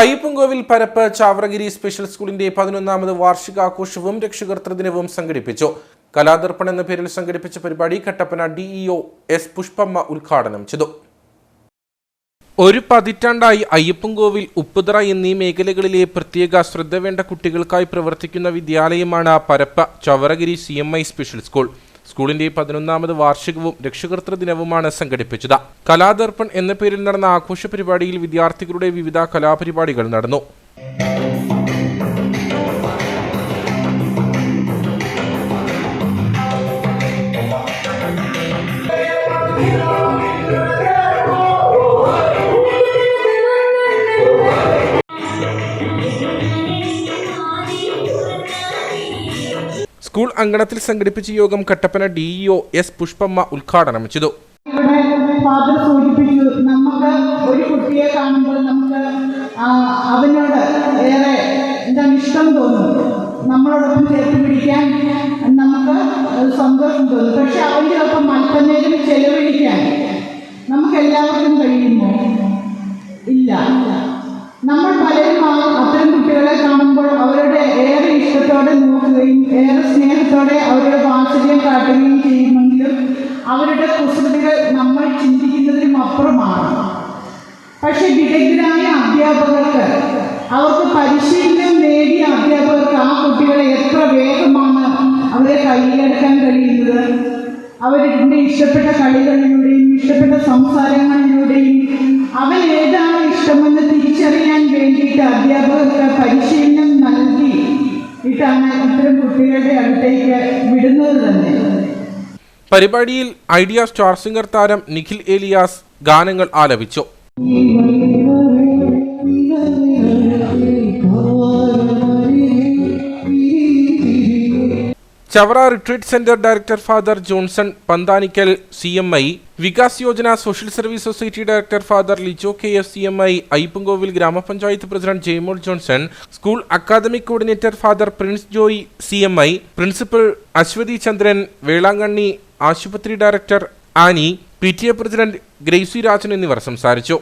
Ayyappancoil പരപ്പ് Chavaragiri special സ്കൂളിന്റെ പതിനൊന്നാമത് വാർഷികാഘോഷവും രക്ഷകർത്തൃ ദിനവും സംഘടിപ്പിച്ചു. കലാദർപ്പൺ എന്ന പേരിൽ സംഘടിപ്പിച്ച പരിപാടി കട്ടപ്പന ഡിഇഒ എസ് പുഷ്പമ്മ ഉദ്ഘാടനം ചെയ്തു. ഒരു പതിറ്റാണ്ടായി അയ്യപ്പൻകോവിൽ ഉപ്പുതറ എന്നീ മേഖലകളിലെ പ്രത്യേക ശ്രദ്ധ വേണ്ട കുട്ടികൾക്കായി പ്രവർത്തിക്കുന്ന വിദ്യാലയമാണ് Parappa Chavaragiri C special school സ്കൂളിന്റെ പതിനൊന്നാമത് വാർഷികവും രക്ഷകർത്തൃ ദിനവുമാണ് സംഘടിപ്പിച്ചത്. കലാദർപ്പൺ എന്ന പേരിൽ നടന്ന ആഘോഷ പരിപാടിയിൽ വിദ്യാർത്ഥികളുടെ വിവിധ കലാപരിപാടികൾ നടന്നു. സ്കൂൾ അങ്കണത്തിൽ സംഘടിപ്പിച്ച യോഗം കട്ടപ്പന ഡിഇഒ എസ് പുഷ്പമ്മ ഉദ്ഘാടനം ചെയ്തു. ഫാദർ സൂചിപ്പിച്ചു നമുക്ക് ഒരു കുട്ടിയെ കാണുമ്പോൾ നമുക്ക് അവനോട് ഏറെ എന്താണ് ഇഷ്ടം തോന്നും. നമ്മളോടൊപ്പം ചേർത്ത് പിടിക്കാൻ നമുക്ക് സന്തോഷം തോന്നും. പക്ഷെ അവന്റെ ഒപ്പം അല്പനേരം ചെലവഴിക്കാൻ നമുക്ക് എല്ലാവർക്കും കഴിയുമോ? ഇഷ്ടത്തോടെ നോക്കുകയും ഏറെ സ്നേഹത്തോടെ അവരുടെ വാത്സല്യം കാട്ടുകയും ചെയ്യുമെങ്കിലും അവരുടെ കുസൃതികൾ നമ്മൾ ചിന്തിക്കുന്നതിനും അപ്പുറമാണ്. പക്ഷെ വിദഗ്ധരായ അധ്യാപകർക്ക് അവർക്ക് പരിശീലനം നേടിയ അധ്യാപകർക്ക് ആ കുട്ടികളെ എത്ര വേഗമാണ് അവരെ കയ്യിലെടുക്കാൻ കഴിയുന്നത്? അവരുടെ ഇഷ്ടപ്പെട്ട കളികളിലൂടെയും ഇഷ്ടപ്പെട്ട സംസാരങ്ങളിലൂടെയും അവൻ ഏതാണ് ഇഷ്ടമെന്ന് തിരിച്ചറിയാൻ വേണ്ടിയിട്ട് അധ്യാപകർക്ക് പരിശീലനം ഇട്ടാണ് ഇത്തരം കുട്ടികളുടെ അടുത്തേക്ക് വിടുന്നത് തന്നെ. പരിപാടിയിൽ ഐഡിയ സ്റ്റാർ സിംഗർ താരം നിഖിൽ ഏലിയാസ് ഗാനങ്ങൾ ആലപിച്ചു. Chavara retreat centre director father Johnson Panthanickal C M I Vikas Yojana social service society director father Lijo K F C M I Ayyappancoil gramapanchayat president Jaimol Johnson. School academic coordinator father Prince Joy C M I principal Aswathy Chandran Velankanni ആശുപത്രി director Annie P T A president Gracy Rajan എന്നിവർ സംസാരിച്ചു.